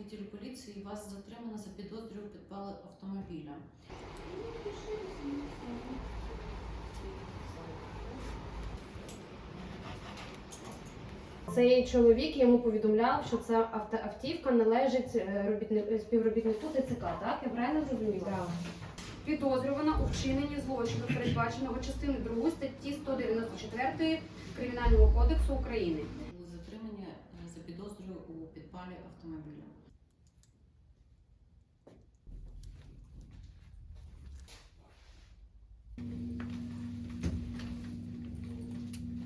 відділі поліції вас затримано за підозрою підпали автомобіля. Цей чоловік йому повідомляв, що ця авто, автівка належить е, робітни- співробітнику ТЦК, так? Я правильно зрозуміла? Підозрювана у вчиненні злочину, передбаченого частиною 2 статті 194 Кримінального кодексу України. Були затримані е, за підозрою підпалі автомобіля.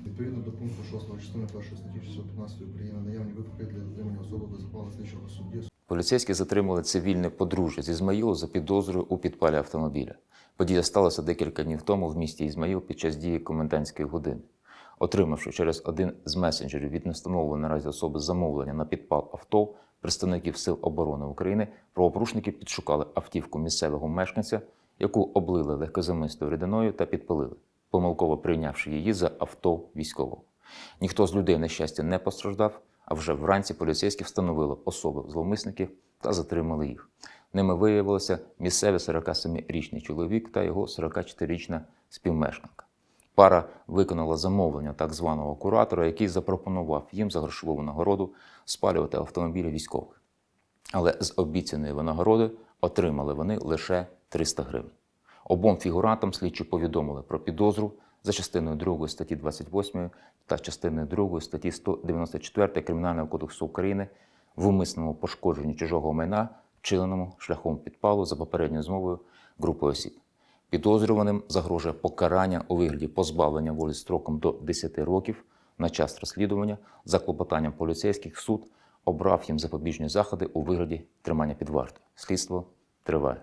Відповідно до пункту 6 частини 1 статті 615 України наявні виклики для затримання особи без ухвали слідчого судді Поліцейські затримали цивільне подружжя з Ізмаїлу за підозрою у підпалі автомобіля. Подія сталася декілька днів тому в місті Ізмаїл під час дії комендантської години. Отримавши через один з месенджерів від невстановленої наразі особи замовлення на підпал авто представників Сил оборони України, правопорушники підшукали автівку місцевого мешканця, яку облили легкозамистою рідиною та підпалили, помилково прийнявши її за авто військового. Ніхто з людей, на щастя, не постраждав, а вже вранці поліцейські встановили особи зловмисників та затримали їх. Ними виявилося місцевий 47-річний чоловік та його 44-річна співмешканка. Пара виконала замовлення так званого куратора, який запропонував їм за грошову нагороду спалювати автомобілі військових. Але з обіцяної винагороди отримали вони лише 300 гривень. Обом фігурантам слідчі повідомили про підозру за частиною 2 статті 28 та частиною 2 статті 194 Кримінального кодексу України в умисному пошкодженні чужого майна, вчиненому шляхом підпалу за попередньою змовою групи осіб. Підозрюваним загрожує покарання у вигляді позбавлення волі строком до 10 років на час розслідування за клопотанням поліцейських суд обрав їм запобіжні заходи у вигляді тримання під вартою. Слідство триває.